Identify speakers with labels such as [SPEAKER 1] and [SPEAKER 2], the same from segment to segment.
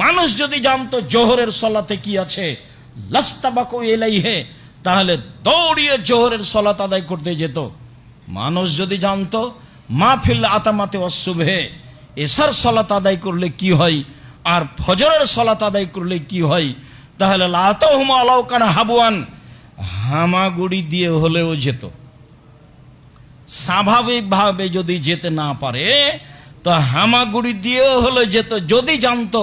[SPEAKER 1] মানুষ যদি জানতো জোহরের সলাতে কি আছে, লাস্তাবাকু এলাইহে তাহলে দৌড়িয়ে জোহরের সলাত আদায় করতে যেত। মানুষ যদি জানতো, মাহফিল আতামাতে অশুভে, এসার সলাত আদায় করলে কি হয়, আর ফজরের সলাত আদায় করলে কি হয়, তাহলে লাতহুম আলাউকানা হাবুয়ান হামাগুড়ি দিয়ে হলেও যেত। স্বাভাবিকভাবে যদি যেতে না পারে, তো হামাগুড়ি দিয়েও হলে যেত। যদি জানতো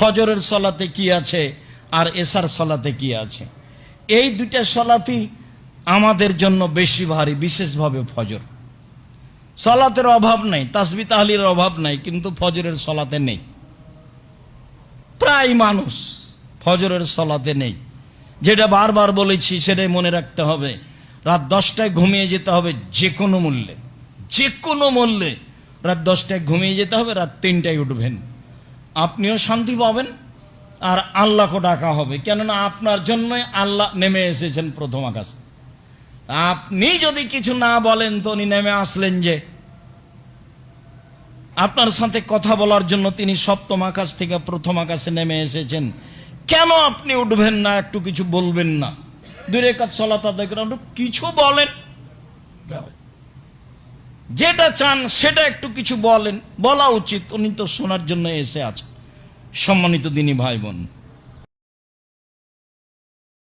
[SPEAKER 1] ফজরের সলাতে কি আছে আর এসার সলাতে কি আছে? এই দুইটা সলাতি আমাদের জন্য বেশি ভারী, বিশেষভাবে ফজর। সলাতের অভাব নাই, তাসবি তাহলির অভাব নাই, কিন্তু ফজরের সলাতে নেই। প্রায় মানুষ ফজরের সলাতে নেই। যেটা বারবার বলেছি, সেটাই মনে রাখতে হবে। রাত দশটায় ঘুমিয়ে যেতে হবে যে কোনো মূল্যে। যে কোনো মূল্যে রাত দশটায় ঘুমিয়ে যেতে হবে, রাত তিনটায় উঠবেন। আপনিও শান্তি পাবেন আর আল্লাহকে ডাকা হবে। কেননা আপনার জন্যই আল্লাহ নেমে এসেছেন প্রথম আকাশে। আপনি যদি কিছু না বলেন তো উনি নেমে আসলেন যে। আপনার সাথে কথা বলার জন্য তিনি সপ্তম আকাশ থেকে প্রথম আকাশে নেমে এসেছেন। কেন আপনি উঠবেন না? একটু কিছু বলবেন না। দূরে কাজ করে একটু কিছু বলেন। যেটা চান সেটা একটু কিছু বলেন, বলা উচিত। উনি তো শোনার জন্য এসে আছেন। সম্মানিত দিনী ভাই বোন